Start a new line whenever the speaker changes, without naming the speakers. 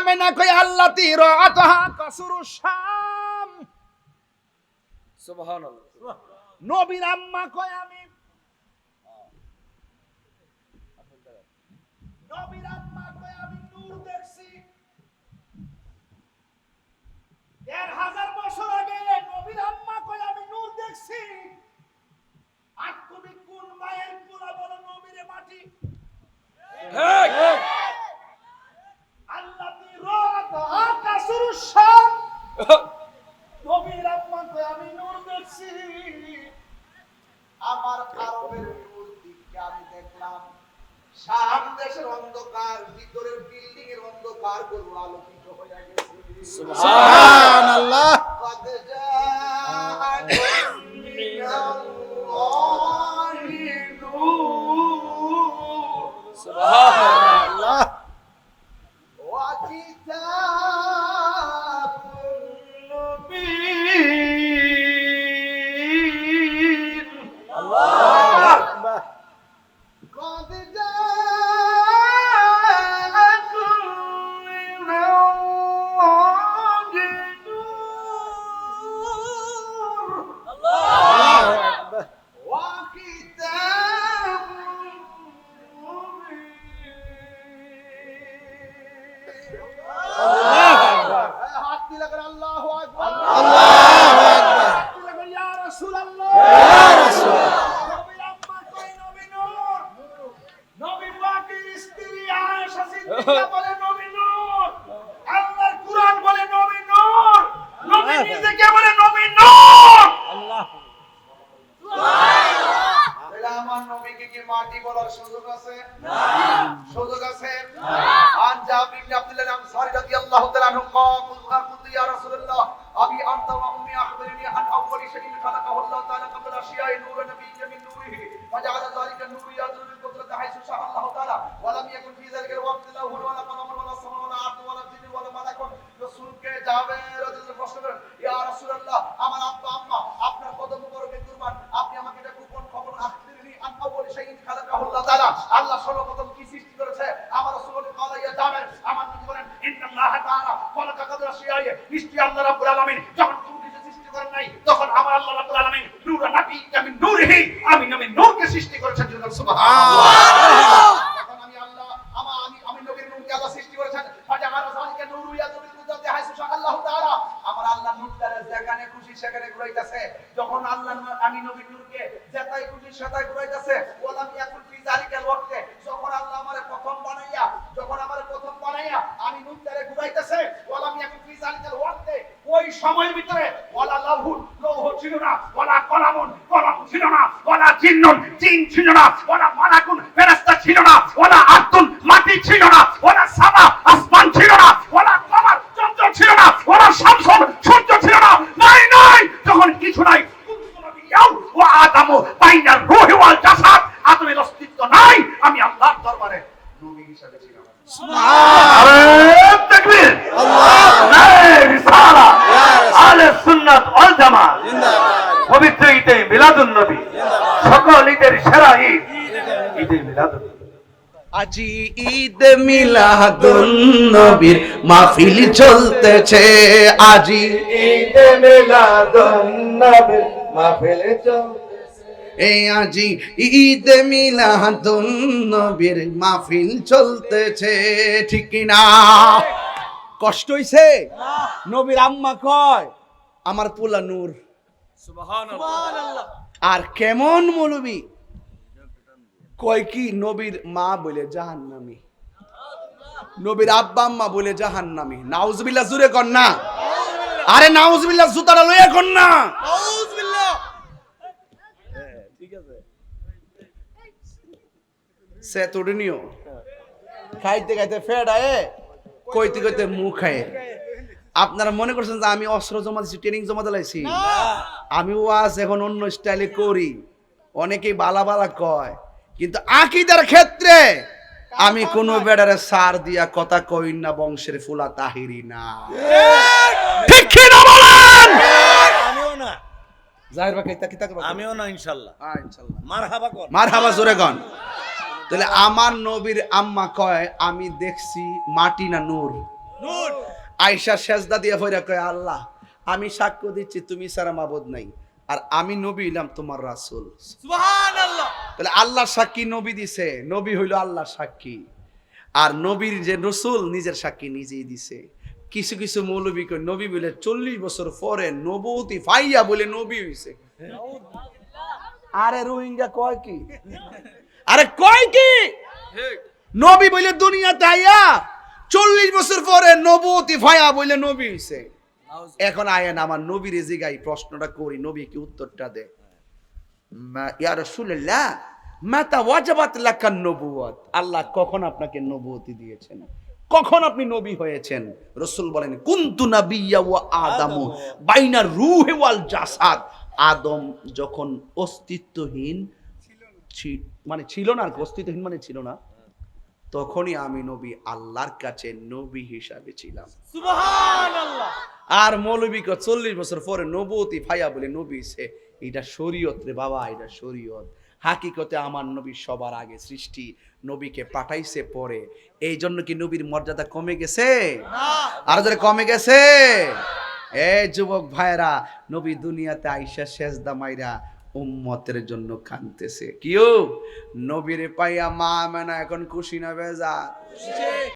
আমেনা কই আল্লাহ তি রাতাহা কাসুরু শাম।
সুবহানাল্লাহ।
নবীর আম্মা কয় আমি নবীর আম্মা কয় আমি নূর দেখছি। দেড় হাজার বছর আগে নবীর আম্মা কয় আমি নূর দেখছি আর তুমি কোন মায়ের পোলা বলো নবীরে মাটি আল্লাহ রাত আকাশুর শাম নবীর আম্মা কয় আমি বলছি আমার আরবের দিকে আমি দেখলাম দেশের অন্ধকার ভিতরের বিল্ডিং এর অন্ধকার আলোকিত হয়ে গেছে।
সুবহানাল্লাহ।
কদ
সুবহানাল্লাহ।
আমার নবীকে কি মাটি বলার সুযোগ আছে? সুযোগ আছে? শাইইন তাআলা আল্লাহ সর্বপ্রথম কি সৃষ্টি করেছে? আমার রাসূল বলেন ক্বালা ইয়া জাবের আমার নবী বলেন ইন্নাল্লাহ তাআলা খালাকা কাদরা শিয়ায়ে নিশ্চয়ই আল্লাহ রাব্বুল আলামিন যখন কোনো কিছু সৃষ্টি করেন নাই তখন আমার আল্লাহ রাব্বুল আলামিন নূর নাবি আমি নূরহি। আমি নবী নূরকে সৃষ্টি করেছেন সুবহানাল্লাহ। এখন আমি আল্লাহ আমা আমি আমি নবীর নূরকে আল্লাহ সৃষ্টি করেছেন। ফাজাআলা যালিকা নূরু ইয়াদুল কুদরতি হাইসু শা আল্লাহ তাআলা। আমার আল্লাহ নূরটারে যেখানে খুশি সেখানে ঘুরাইতেছে। যখন আল্লাহ আমি নবীর নূরকে যেটাই খুশি সেটাই ঘুরাইতেছে। ওয়ালাম ইয়াকুল যালিকাল ওয়াক্তে যখন আল্লাহ আমারে প্রথম বানাইয়া, যখন আমারে প্রথম বানাইয়া আমি নূরটারে ঘুরাইতেছে, ওয়ালা আমি এখন ফি যালিকাল ওয়াক্তে, ওই সময়ের ভিতরে ওয়ালা লাহুন লৌহ ছিল না, ওয়ালা কলামুন, কলম ছিল না, ওয়ালা চিহ্ন জিন ছিল না, ওয়ালা মালাকুন ফেরেশতা ছিল না ওয়ালা আরদুন মাটি ছিল না ওয়ালা সামা আসমান ছিল না ওয়ালা কমার চন্দ্র ছিল না ওয়ালা শামসুন সূর্য ছিল না নাই নাই যখন কিছু নাই কুনতু নবিয়্যাও ওয়া আদামু বাইনা রূহি ওয়াল জাসাদ আদমের অস্তিত্ব নাই আমি আল্লাহর দরবারে নবী হিসাবে ছিলাম।
পবিত্র ঈদে মিলাদুন নবী। সকল ঈদের সেরা ঈদ। ঈদে মিলাদুন
আজি ঈদ মিলাদুন নবীর মাহফিল চলতেছে। আজি
ঈদ মিলাদুন নবীর মাহফিল চলতেছে।
এই আজি ঈদ মিলাদুন নবীর মাহফিল চলতেছে ঠিক কি না কষ্ট হইছে? নবীর আম্মা কয় আমার পোলা নূর। আর কেমন মৌলবি? কয় কি নবীর মা বলে জাহান্নামী। নবীর আব্বা আম্মা বলে জাহান্নামী। নাউজবিল্লাহ জুরে কর না। আরে নাউজবিল্লাহ জুতাটা লইয়া কর না। সে তোড়নিও খাইতে খাইতে ফেড আয়ে কইতে কইতে মুখ খায় আপনারা মনে করছেন যে আমি অস্ত্র জমা দিচ্ছি ট্রেনিং জমা দিলাইছি? আমি ওয়াজ এখন অন্য স্টাইলে করি। অনেকেই বালা বালা কয় কিন্তু আকিদার ক্ষেত্রে আমি কোন বেড়ারে সার দিয়া কথা কই না বংশের ফুলা তাহিরি না। ঠিক। কি না বলেন?
আমিও না।
জাহির ভাই কিতা কিতা
আমিও না ইনশাআল্লাহ
হ্যাঁ ইনশাআল্লাহ
মারহাবা কর।
মারহাবা জোরে গন তাহলে আমার নবীর আম্মা কয় আমি দেখছি মাটি না নূর।
নূর।
আয়সা সেজদা দিয়ে ফইরা কয় আল্লাহ আমি সাক্ষ্য দিচ্ছি তুমি ছাড়া মাবুদ নাই। আর আমি নবী হইলাম তোমার রাসুল।
সুবহানাল্লাহ।
তাহলে আল্লাহর সাক্ষী নবী দিছে নবী হইল আল্লাহ সাক্ষী। আর নবীর যে রসুল নিজের সাক্ষী নিজেই দিছে। কিছু কিছু মৌলবী কই নবী বলে চল্লিশ বছর পরে নবতী ফাইয়া বলে নবী হইছে। আরে রোহিঙ্গা কয় কি? আরে কয় কি? নবী বলে দুনিয়াতে আইয়া চল্লিশ বছর পরে নবতি ফাইয়া বলে নবী হইছে। এখন আয়েন আমার নবীর জিগাই প্রশ্নটা করি নবী কি উত্তরটা দে? ইয়া রাসূলুল্লাহ মাতা ওয়াজাবাত লাকান নবুয়ত আল্লাহ কখন আপনাকে নবুয়তি দিয়েছেন? কখন আপনি নবী হয়েছেন? রসুল বলেন কুন্তু নাবিয়্যা ওয়া আদামু। বাইনা রূহি ওয়াল জাসাদ। আদম যখন অস্তিত্বহীন মানে ছিল না আর অস্তিত্বহীন মানে ছিল না। তখনই আমি নবী আল্লাহর কাছে নবী হিসাবে ছিলাম। আর মৌলবী চল্লিশ বছর পরে নবতী ফাইয়া বলে নবী সে এটা শরীয়ত রে বাবা এটা শরীয়ত। হাকিকতে আমার নবী সবার আগে সৃষ্টি নবীকে পাঠাইছে পরে। এই জন্য কি নবীর মর্যাদা কমে গেছে? আর যারা কমে গেছে? এ যুবক ভাইরা নবী দুনিয়াতে আইসা শেষদা মাইরা উম্মতের জন্য কানতেছে কিউ নবীরে পাইয়া মা মেনা এখন খুশি না বেজা